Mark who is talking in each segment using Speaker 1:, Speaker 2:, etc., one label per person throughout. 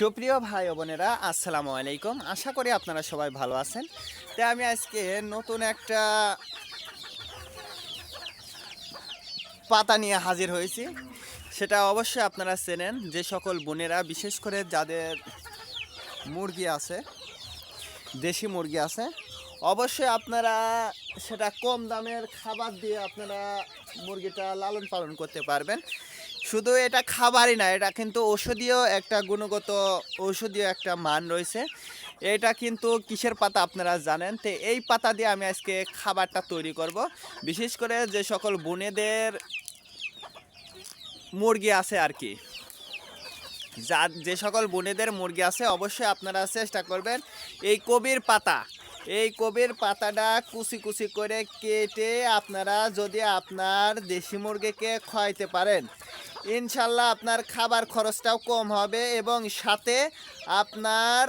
Speaker 1: সুপ্রিয় ভাই বোনেরা, আসসালামু আলাইকুম। আশা করি আপনারা সবাই ভালো আছেন। তাই আমি আজকে নতুন একটা পাতা নিয়ে হাজির হয়েছি। সেটা অবশ্যই আপনারা চেনেন, যে সকল বোনেরা, বিশেষ করে যাদের মুরগি আছে, দেশি মুরগি আছে, অবশ্যই আপনারা সেটা কম দামের খাবার দিয়ে আপনারা মুরগিটা লালন পালন করতে পারবেন। শুধু এটা খাবারই না, এটা কিন্তু ঔষধীয় একটা গুণগত ঔষধীয় একটা মান রয়েছে। এটা কিন্তু কিসের পাতা আপনারা জানেন? তো এই পাতা দিয়ে আমি আজকে খাবারটা তৈরি করব। বিশেষ করে যে সকল বোনেদের মুরগি আছে আর কি। যা, যে সকল বোনেদের মুরগি আছে, অবশ্যই আপনারা চেষ্টা করবেন এই কবির পাতা এই কবির পাতাটা কুচি কুচি করে কেটে আপনারা যদি আপনার দেশি মুরগিকে খাওয়াইতে পারেন, ইনশাল্লাহ আপনার খাবার খরচটাও কম হবে এবং সাথে আপনার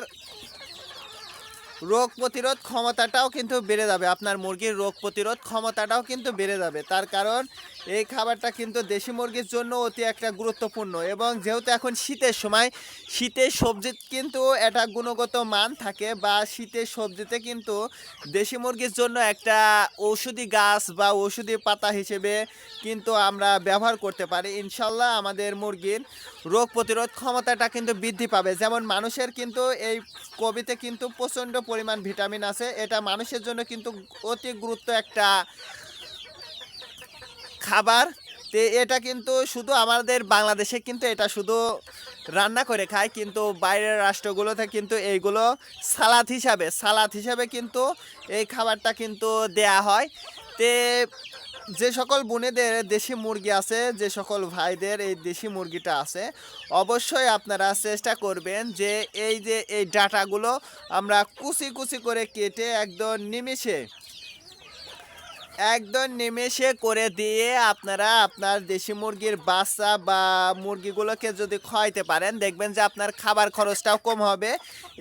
Speaker 1: রোগ প্রতিরোধ ক্ষমতাটাও কিন্তু বেড়ে যাবে। আপনার মুরগির রোগ প্রতিরোধ ক্ষমতাটাও কিন্তু বেড়ে যাবে। তার কারণ, এই খাবারটা কিন্তু দেশি মুরগির জন্য অতি একটা গুরুত্বপূর্ণ এবং যেহেতু এখন শীতের সময়, শীতের সবজি কিন্তু একটা গুণগত মান থাকে বা শীতের সবজিতে কিন্তু দেশি মুরগির জন্য একটা ঔষধি গাছ বা ঔষধি পাতা হিসেবে কিন্তু আমরা ব্যবহার করতে পারি। ইনশাল্লাহ আমাদের মুরগির রোগ প্রতিরোধ ক্ষমতাটা কিন্তু বৃদ্ধি পাবে। যেমন মানুষের কিন্তু এই কবিতে কিন্তু প্রচণ্ড পরিমাণ ভিটামিন আছে। এটা মানুষের জন্য কিন্তু অতি গুরুত্ব একটা খাবার। তে এটা কিন্তু শুধু আমাদের বাংলাদেশে কিন্তু এটা শুধু রান্না করে খায়, কিন্তু বাইরের রাষ্ট্রগুলোতে কিন্তু এইগুলো সালাদ হিসাবে সালাদ হিসাবে কিন্তু এই খাবারটা কিন্তু দেয়া হয়। তে যে সকল বোনেদের দেশি মুরগি আছে, যে সকল ভাইদের এই দেশি মুরগিটা আছে, অবশ্যই আপনারা চেষ্টা করবেন যে এই যে এই ডাটাগুলো আমরা কুচি কুচি করে কেটে একদম নিমিষে একদম নিমেষে করে দিয়ে আপনারা আপনার দেশি মুরগির বাচ্চা বা মুরগিগুলোকে যদি খাওয়াইতে পারেন, দেখবেন যে আপনার খাবার খরচটাও কম হবে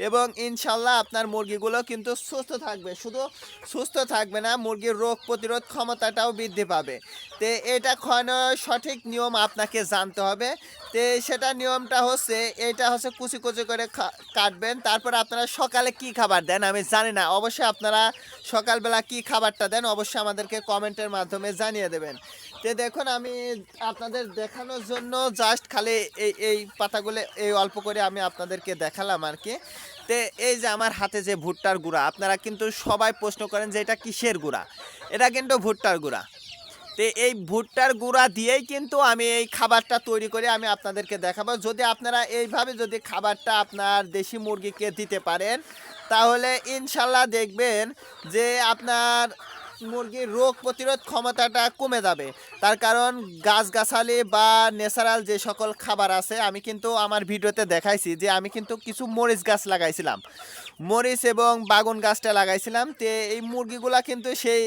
Speaker 1: এবং ইনশাল্লাহ আপনার মুরগিগুলো কিন্তু সুস্থ থাকবে। শুধু সুস্থ থাকবে না, মুরগির রোগ প্রতিরোধ ক্ষমতাটাও বৃদ্ধি পাবে। তো এটা খাওয়ানোর সঠিক নিয়ম আপনাকে জানতে হবে। তো সেটা নিয়মটা হচ্ছে, এটা হচ্ছে কুচি কুচি করে কাটবেন, তারপর আপনারা সকালে কি খাবার দেন আমি জানি না। অবশ্যই আপনারা সকালবেলা কি খাবারটা দেন, অবশ্যই আমাদেরকে কমেন্টের মাধ্যমে জানিয়ে দেবেন। তো দেখুন, আমি আপনাদের দেখানোর জন্য জাস্ট খালি এই এই পাতাগুলো, এই অল্প করে আমি আপনাদেরকে দেখালাম আর কি। তো এই যে আমার হাতে যে ভুট্টার গুঁড়া, আপনারা কিন্তু সবাই প্রশ্ন করেন যে এটা কিসের গুঁড়া? এটা কিন্তু ভুট্টার গুঁড়া। তো এই ভুট্টার গুঁড়া দিয়েই কিন্তু আমি এই খাবারটা তৈরি করে আমি আপনাদেরকে দেখাবো। যদি আপনারা এইভাবে যদি খাবারটা আপনার দেশি মুরগিকে দিতে পারেন, তাহলে ইনশাল্লাহ দেখবেন যে আপনার মুরগির রোগ প্রতিরোধ ক্ষমতাটা কমে যাবে। তার কারণ গাছগাছালি বা ন্যাচারাল যে সকল খাবার আছে, আমি কিন্তু আমার ভিডিওতে দেখাইছি যে আমি কিন্তু কিছু মরিচ গাছ লাগাইছিলাম। মরিচ এবং বাগুন গাছটা লাগাইছিলাম, তে এই মুরগিগুলা কিন্তু সেই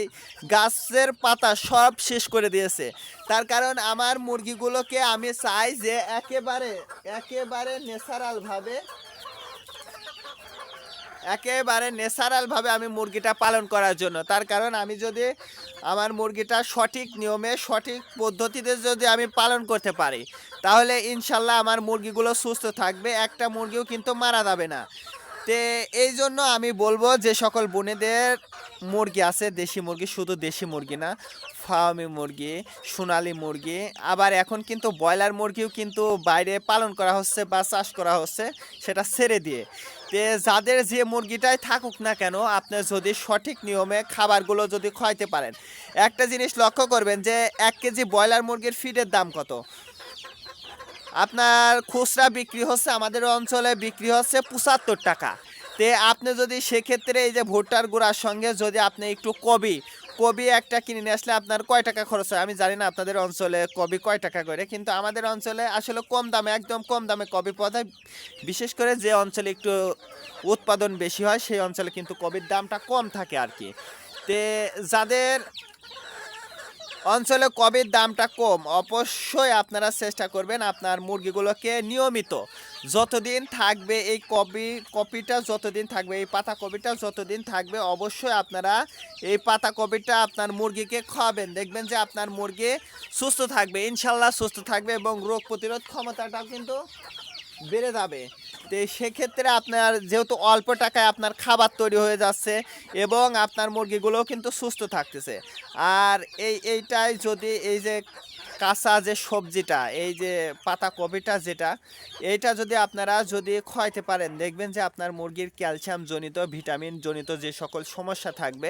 Speaker 1: গাছের পাতা সব শেষ করে দিয়েছে। তার কারণ আমার মুরগিগুলোকে আমি চাই যে একেবারে একেবারে ন্যাচারালভাবে একেবারে ন্যাচারালভাবে আমি মুরগিটা পালন করার জন্য। তার কারণ আমি যদি আমার মুরগিটা সঠিক নিয়মে, সঠিক পদ্ধতিতে যদি আমি পালন করতে পারি, তাহলে ইনশাল্লাহ আমার মুরগিগুলো সুস্থ থাকবে, একটা মুরগিও কিন্তু মারা যাবে না। তে এই জন্য আমি বলব যে সকল বোনেদের মুরগি আছে, দেশি মুরগি, শুধু দেশি মুরগি না, ফার্মি মুরগি, সোনালি মুরগি, আবার এখন কিন্তু ব্রয়লার মুরগিও কিন্তু বাইরে পালন করা হচ্ছে বা চাষ করা হচ্ছে, সেটা ছেড়ে দিয়ে। তে যাদের যে মুরগিটাই থাকুক না কেন, আপনি যদি সঠিক নিয়মে খাবারগুলো যদি খাওয়াইতে পারেন। একটা জিনিস লক্ষ্য করবেন যে, এক কেজি ব্রয়লার মুরগির ফিডের দাম কত? আপনার খুচরা বিক্রি হচ্ছে, আমাদের অঞ্চলে বিক্রি হচ্ছে পঁচাত্তর টাকা। তে আপনি যদি সেক্ষেত্রে এই যে ভুট্টার গুঁড়ার সঙ্গে যদি আপনি একটু কবি কবি একটা কিনে নিয়ে আসলে আপনার কয় টাকা খরচ হয়? আমি জানি না আপনাদের অঞ্চলে কবি কয় টাকা করে, কিন্তু আমাদের অঞ্চলে আসলে কম দামে, একদম কম দামে কবি পাওয়া যায়। বিশেষ করে যে অঞ্চলে একটু উৎপাদন বেশি হয়, সেই অঞ্চলে কিন্তু কবির দামটা কম থাকে আর কি। তে যাদের অঞ্চলে কবির দামটা কম। অবশ্যই আপনারা চেষ্টা করবেন আপনার মুরগিগুলোকে নিয়মিত যতদিন থাকবে এই কপি কপিটা যতদিন থাকবে, এই পাতা কপিটা যতদিন থাকবে, অবশ্যই আপনারা এই পাতা কপিটা আপনার মুরগিকে খাওয়াবেন দেখবেন যে আপনার মুরগি সুস্থ থাকবে, ইনশাল্লাহ সুস্থ থাকবে এবং রোগ প্রতিরোধ ক্ষমতাটাও কিন্তু বেড়ে যাবে। তো সেক্ষেত্রে আপনার যেহেতু অল্প টাকায় আপনার খাবার তৈরি হয়ে যাচ্ছে এবং আপনার মুরগিগুলোও কিন্তু সুস্থ থাকতেছে। আর এই, এইটাই যদি এই যে কাঁচা যে সবজিটা, এই যে পাতা কপিটা যেটা, এইটা যদি আপনারা যদি খাওয়াইতে পারেন, দেখবেন যে আপনার মুরগির ক্যালসিয়াম জনিত ভিটামিন জনিত যে সকল সমস্যা থাকবে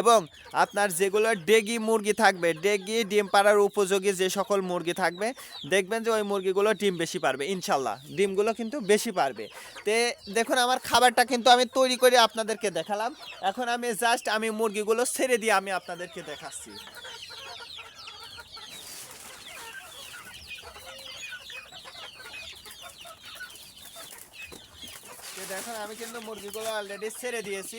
Speaker 1: এবং আপনার যেগুলো ডেগি মুরগি থাকবে, ডেগি ডিম পাড়ার উপযোগী যে সকল মুরগি থাকবে, দেখবেন যে ওই মুরগিগুলো ডিম বেশি পারবে, ইনশাল্লাহ। ডিমগুলো কিন্তু বেশি পারবে। তে দেখুন, আমার খাবারটা কিন্তু আমি তৈরি করে আপনাদেরকে দেখালাম। এখন আমি জাস্ট আমি মুরগিগুলো ছেড়ে দিয়ে আমি আপনাদেরকে দেখাচ্ছি। দেখুন আমি কিন্তু মুরগিগুলো অলরেডি ছেড়ে দিয়েছি।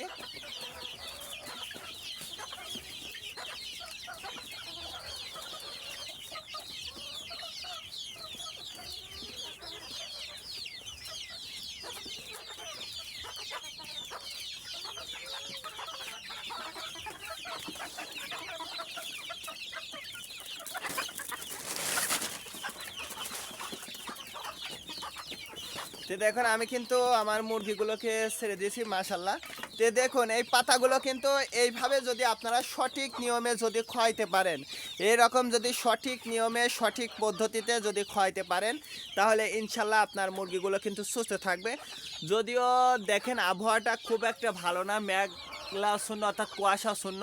Speaker 1: তো দেখুন, আমি কিন্তু আমার মুরগিগুলোকে ছেড়ে দিয়েছি মাশাল্লাহ তো দেখুন, এই পাতাগুলো কিন্তু এইভাবে যদি আপনারা সঠিক নিয়মে যদি খোয়াইতে পারেন, এরকম যদি সঠিক নিয়মে, সঠিক পদ্ধতিতে যদি খোয়াইতে পারেন, তাহলে ইনশাল্লাহ আপনার মুরগিগুলো কিন্তু সুস্থ থাকবে। যদিও দেখেন, আবহাওয়াটা খুব একটা ভালো না মেঘলা শূন্য অর্থাৎ কুয়াশা শূন্য।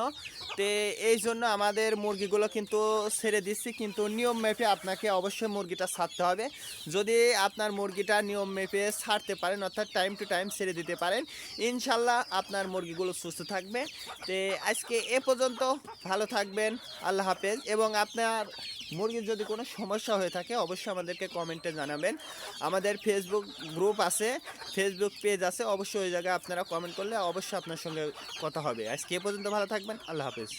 Speaker 1: তে এই জন্য আমাদের মুরগিগুলো কিন্তু ছেড়ে দিচ্ছি। কিন্তু নিয়ম মেপে আপনাকে অবশ্যই মুরগিটা ছাড়তে হবে। যদি আপনার মুরগিটা নিয়ম মেপে ছাড়তে পারেন, অর্থাৎ টাইম টু টাইম ছেড়ে দিতে পারেন, ইনশাল্লাহ আপনার মুরগিগুলো সুস্থ থাকবে। তে আজকে এ পর্যন্ত ভালো থাকবেন, আল্লাহ হাফেজ। এবং আপনার মুরগির যদি কোনো সমস্যা হয়ে থাকে, অবশ্যই আমাদেরকে কমেন্টে জানাবেন। আমাদের ফেসবুক গ্রুপ আছে ফেসবুক পেজ আছে, অবশ্যই ওই জায়গায় আপনারা কমেন্ট করলে অবশ্যই আপনার সঙ্গে কথা হবে। আজকে এ পর্যন্ত ভালো থাকবেন, আল্লাহ হাফেজ।